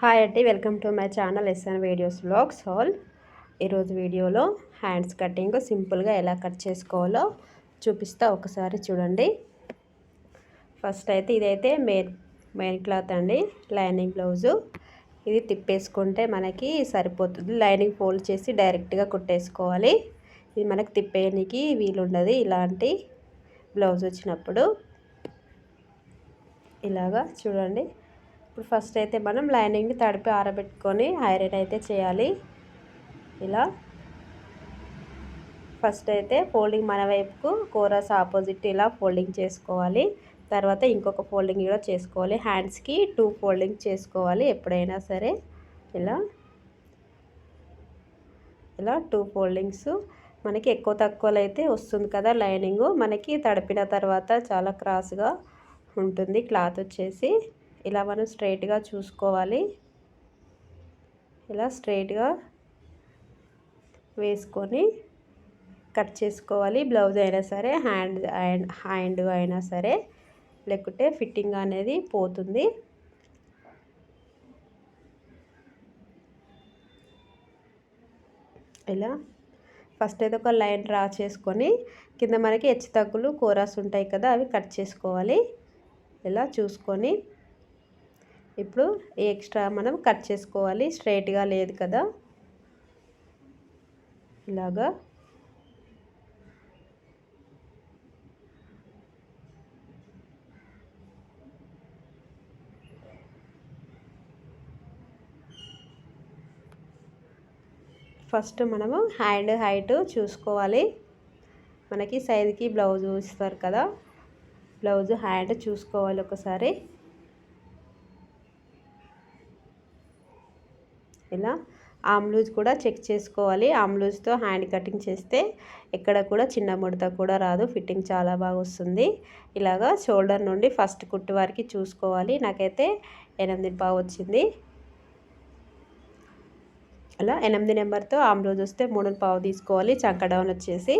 Hi అండి welcome to my channel SN videos vlogs hall ఈరోజు వీడియోలో హ్యాండ్స్ కటింగ్ సింపుల్గా ఎలా కట్ చేసుకోవాలో చూపిస్తా ఒకసారి చూడండి. ఫస్ట్ అయితే ఇదైతే మెయిన్ మెయిన్ క్లాత్ అండి లైనింగ్ బ్లౌజు. ఇది తిప్పేసుకుంటే మనకి సరిపోతుంది. లైనింగ్ ఫోల్డ్ చేసి డైరెక్ట్గా కుట్టేసుకోవాలి. ఇది మనకి తిప్పేయడానికి వీలుండదు ఇలాంటి బ్లౌజ్ వచ్చినప్పుడు. ఇలాగా చూడండి. ఇప్పుడు ఫస్ట్ అయితే మనం లైనింగ్ని తడిపి ఆరబెట్టుకొని ఐరన్ అయితే చేయాలి. ఇలా. ఫస్ట్ అయితే ఫోల్డింగ్ మన వైపుకు కోరస్ ఆపోజిట్ ఇలా ఫోల్డింగ్ చేసుకోవాలి. తర్వాత ఇంకొక ఫోల్డింగ్ కూడా చేసుకోవాలి. హ్యాండ్స్కి టూ ఫోల్డింగ్ చేసుకోవాలి ఎప్పుడైనా సరే. ఇలా. ఇలా టూ ఫోల్డింగ్స్ మనకి ఎక్కువ తక్కువలో అయితే వస్తుంది కదా లైనింగ్ మనకి తడిపిన తర్వాత చాలా క్రాస్గా ఉంటుంది. క్లాత్ వచ్చేసి. ఇలా మనం స్ట్రైట్గా చూసుకోవాలి. ఇలా స్ట్రైట్గా వేసుకొని కట్ చేసుకోవాలి. బ్లౌజ్ అయినా సరే హ్యాండ్ హ్యాండ్ అయినా సరే లేకుంటే ఫిట్టింగ్ అనేది పోతుంది. ఇలా ఫస్ట్ అయితే ఒక లైన్ డ్రా చేసుకొని కింద మనకి హెచ్చు తగ్గులు కూరాస్ ఉంటాయి కదా అవి కట్ చేసుకోవాలి. ఇలా చూసుకొని ఇప్పుడు ఎక్స్ట్రా మనం కట్ చేసుకోవాలి. స్ట్రైట్గా లేదు కదా. ఇలాగా. ఫస్ట్ మనము హ్యాండ్ హైట్ చూసుకోవాలి. మనకి సైజుకి బ్లౌజ్ ఇస్తారు కదా. బ్లౌజ్ హ్యాండ్ చూసుకోవాలి ఒకసారి. ఇలా ఆమ్లూజ్ కూడా చెక్ చేసుకోవాలి. ఆమ్లూజ్తో హ్యాండ్ కటింగ్ చేస్తే ఎక్కడ కూడా చిన్న ముడత కూడా రాదు. ఫిట్టింగ్ చాలా బాగా వస్తుంది. ఇలాగా షోల్డర్ నుండి ఫస్ట్ కుట్టు వారికి చూసుకోవాలి. నాకైతే ఎనిమిది పావు వచ్చింది. అలా ఎనిమిది నెంబర్తో ఆమ్లూజ్ వస్తే మూడు పావు తీసుకోవాలి. చంక డౌన్ వచ్చేసి.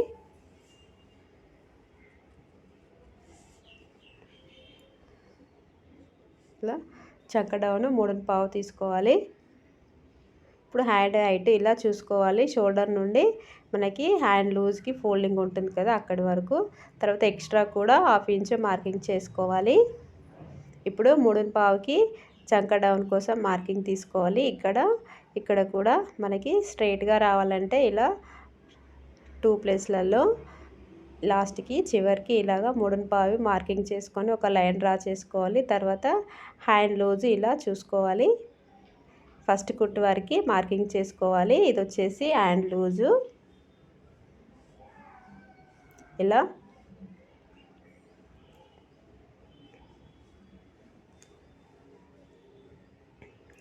ఇలా చంక డౌన్ మూడు పావు తీసుకోవాలి. ఇప్పుడు హ్యాండ్ హైట్ ఇలా చూసుకోవాలి. షోల్డర్ నుండి మనకి హ్యాండ్ లూజ్కి ఫోల్డింగ్ ఉంటుంది కదా అక్కడి వరకు. తర్వాత ఎక్స్ట్రా కూడా హాఫ్ ఇంచ్ మార్కింగ్ చేసుకోవాలి. ఇప్పుడు మూడు పావుకి చంక డౌన్ కోసం మార్కింగ్ తీసుకోవాలి. ఇక్కడ ఇక్కడ కూడా మనకి స్ట్రైట్గా రావాలంటే ఇలా టూ ప్లేస్లలో లాస్ట్కి చివరికి ఇలాగా మూడు పావి మార్కింగ్ చేసుకొని ఒక లైన్ డ్రా చేసుకోవాలి. తర్వాత హ్యాండ్ లూజ్ ఇలా చూసుకోవాలి. ఫస్ట్ కుట్టు వరకు మార్కింగ్ చేసుకోవాలి. ఇది వచ్చేసి హ్యాండ్ లూజు. ఇలా.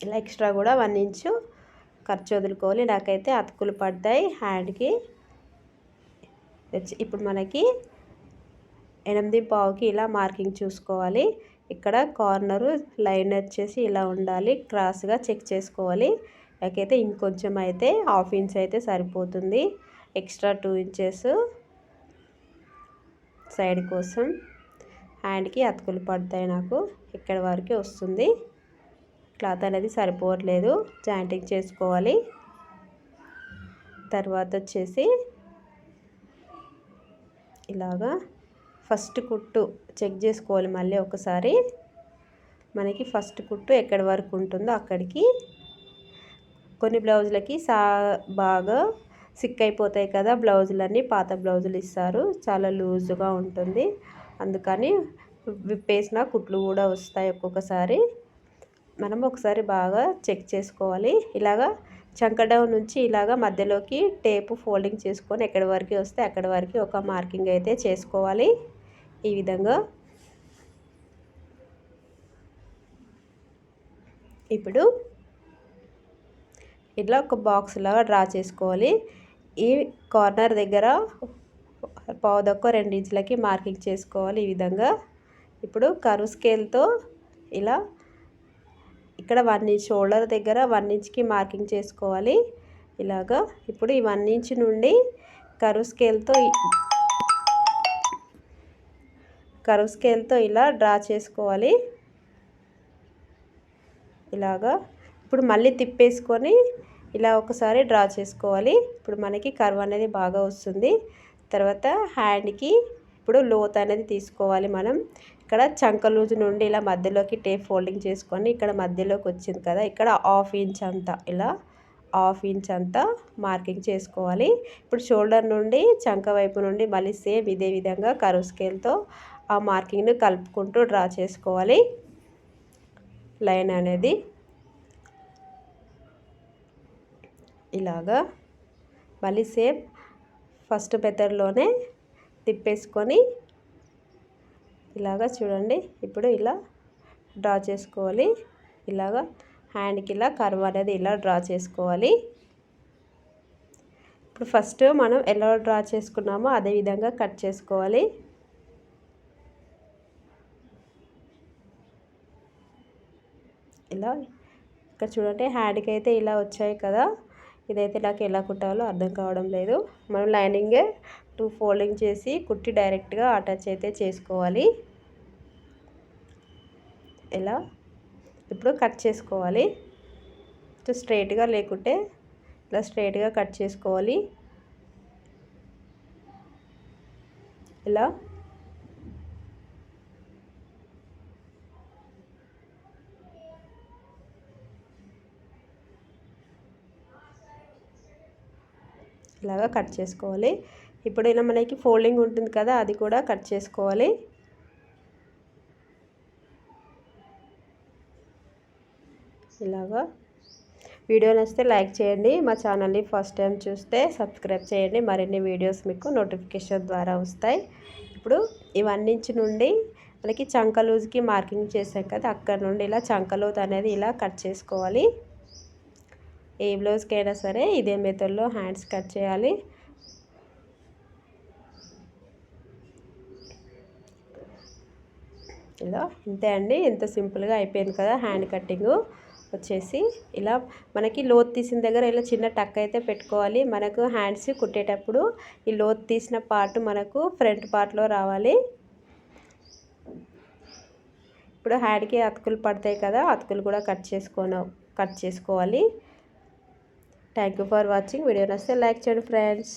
ఇలా ఎక్స్ట్రా కూడా వన్ ఇంచు ఖర్చు వదులుకోవాలి. నాకైతే అతుకులు పడ్డాయి హ్యాండ్కి. ఇప్పుడు మనకి ఎనిమిది పావుకి ఇలా మార్కింగ్ చూసుకోవాలి. ఇక్కడ కార్నరు లైన్ వచ్చేసి ఇలా ఉండాలి. క్రాస్గా చెక్ చేసుకోవాలి. నాకైతే ఇంకొంచెం అయితే హాఫ్ ఇంచ్ అయితే సరిపోతుంది. ఎక్స్ట్రా టూ ఇంచెస్ సైడ్ కోసం. హ్యాండ్కి అతుకులు పడతాయి నాకు. ఇక్కడ వరకు వస్తుంది. క్లాత్ అనేది సరిపోవట్లేదు. జాయింటింగ్ చేసుకోవాలి. తర్వాత వచ్చేసి ఇలాగా ఫస్ట్ కుట్టు చెక్ చేసుకోవాలి మళ్ళీ ఒకసారి. మనకి ఫస్ట్ కుట్టు ఎక్కడి వరకు ఉంటుందో అక్కడికి. కొన్ని బ్లౌజులకి సా బాగా సిక్ అయిపోతాయి కదా బ్లౌజులన్నీ పాత బ్లౌజులు ఇస్తారు. చాలా లూజ్గా ఉంటుంది. అందుకని విప్పేసిన కుట్లు కూడా వస్తాయి ఒక్కొక్కసారి. మనం ఒకసారి బాగా చెక్ చేసుకోవాలి. ఇలాగా చంకడౌన్ నుంచి ఇలాగ మధ్యలోకి టేపు ఫోల్డింగ్ చేసుకొని ఎక్కడి వరకు వస్తే అక్కడి వరకు ఒక మార్కింగ్ అయితే చేసుకోవాలి. ఈ విధంగా. ఇప్పుడు ఇట్లా ఒక బాక్స్ లాగా డ్రా చేసుకోవాలి. ఈ కార్నర్ దగ్గర పావుదొక్క రెండు ఇంచులకి మార్కింగ్ చేసుకోవాలి ఈ విధంగా. ఇప్పుడు కరువు స్కేల్తో ఇలా ఇక్కడ వన్ ఇంచ్ షోల్డర్ దగ్గర వన్ ఇంచ్కి మార్కింగ్ చేసుకోవాలి. ఇలాగా. ఇప్పుడు ఈ వన్ ఇంచ్ నుండి కరువు స్కేల్తో కరువు స్కేల్తో ఇలా డ్రా చేసుకోవాలి. ఇలాగా. ఇప్పుడు మళ్ళీ తిప్పేసుకొని ఇలా ఒకసారి డ్రా చేసుకోవాలి. ఇప్పుడు మనకి కర్వ్ అనేది బాగా వస్తుంది. తర్వాత హ్యాండ్కి ఇప్పుడు లోత్ అనేది తీసుకోవాలి మనం. ఇక్కడ చంక లూజు నుండి ఇలా మధ్యలోకి టేప్ ఫోల్డింగ్ చేసుకొని ఇక్కడ మధ్యలోకి వచ్చింది కదా ఇక్కడ హాఫ్ ఇంచ్ అంతా ఇలా హాఫ్ ఇంచ్ అంతా మార్కింగ్ చేసుకోవాలి. ఇప్పుడు షోల్డర్ నుండి చంక వైపు నుండి మళ్ళీ సేమ్ ఇదే విధంగా కరువు స్కేల్తో ఆ మార్కింగ్ను కలుపుకుంటూ డ్రా చేసుకోవాలి. లైన్ అనేది ఇలాగా మళ్ళీ సేమ్ ఫస్ట్ మెథడ్లోనే తిప్పేసుకొని ఇలాగా చూడండి. ఇప్పుడు ఇలా డ్రా చేసుకోవాలి. ఇలాగా హ్యాండ్కి ఇలా కర్వ్ అనేది ఇలా డ్రా చేసుకోవాలి. ఇప్పుడు ఫస్ట్ మనం ఎలా డ్రా చేసుకున్నామో అదే విధంగా కట్ చేసుకోవాలి. ఇలా ఇక్కడ చూడండి హ్యాండ్కి అయితే ఇలా వచ్చాయి కదా. ఇదైతే నాకు ఎలా కుట్టాలో అర్థం కావడం లేదు. మనం లైనింగే టూ ఫోల్డింగ్ చేసి కుట్టి డైరెక్ట్గా అటాచ్ అయితే చేసుకోవాలి. ఇలా ఇప్పుడు కట్ చేసుకోవాలి. స్ట్రైట్గా లేకుంటే ఇలా స్ట్రైట్గా కట్ చేసుకోవాలి. ఇలా ఇలాగా కట్ చేసుకోవాలి. ఇప్పుడు ఇలా మనకి ఫోల్డింగ్ ఉంటుంది కదా అది కూడా కట్ చేసుకోవాలి. ఇలాగా. వీడియో నచ్చితే లైక్ చేయండి. మా ఛానల్ని ఫస్ట్ టైం చూస్తే సబ్స్క్రైబ్ చేయండి. మరిన్ని వీడియోస్ మీకు నోటిఫికేషన్ ద్వారా వస్తాయి. ఇప్పుడు ఇవన్నీ నుండి మనకి చంక లూజ్కి మార్కింగ్ చేసాం కదా అక్కడ నుండి ఇలా చంక లూజ్ అనేది ఇలా కట్ చేసుకోవాలి. ఏ బ్లౌజ్కైనా అయినా సరే ఇదే మెథడ్లో హ్యాండ్స్ కట్ చేయాలి. ఇలా ఇంతే అండి. ఎంత సింపుల్గా అయిపోయింది కదా హ్యాండ్ కట్టింగు. వచ్చేసి ఇలా మనకి లోత్ తీసిన దగ్గర ఇలా చిన్న టక్ అయితే పెట్టుకోవాలి. మనకు హ్యాండ్స్ కుట్టేటప్పుడు ఈ లోత్ తీసిన పార్ట్ మనకు ఫ్రంట్ పార్ట్లో రావాలి. ఇప్పుడు హ్యాండ్కి అతుకులు పడతాయి కదా అతుకులు కూడా కట్ చేసుకోను కట్ చేసుకోవాలి. Thank you for watching video నచ్చితే లైక్ చేయండి ఫ్రెండ్స్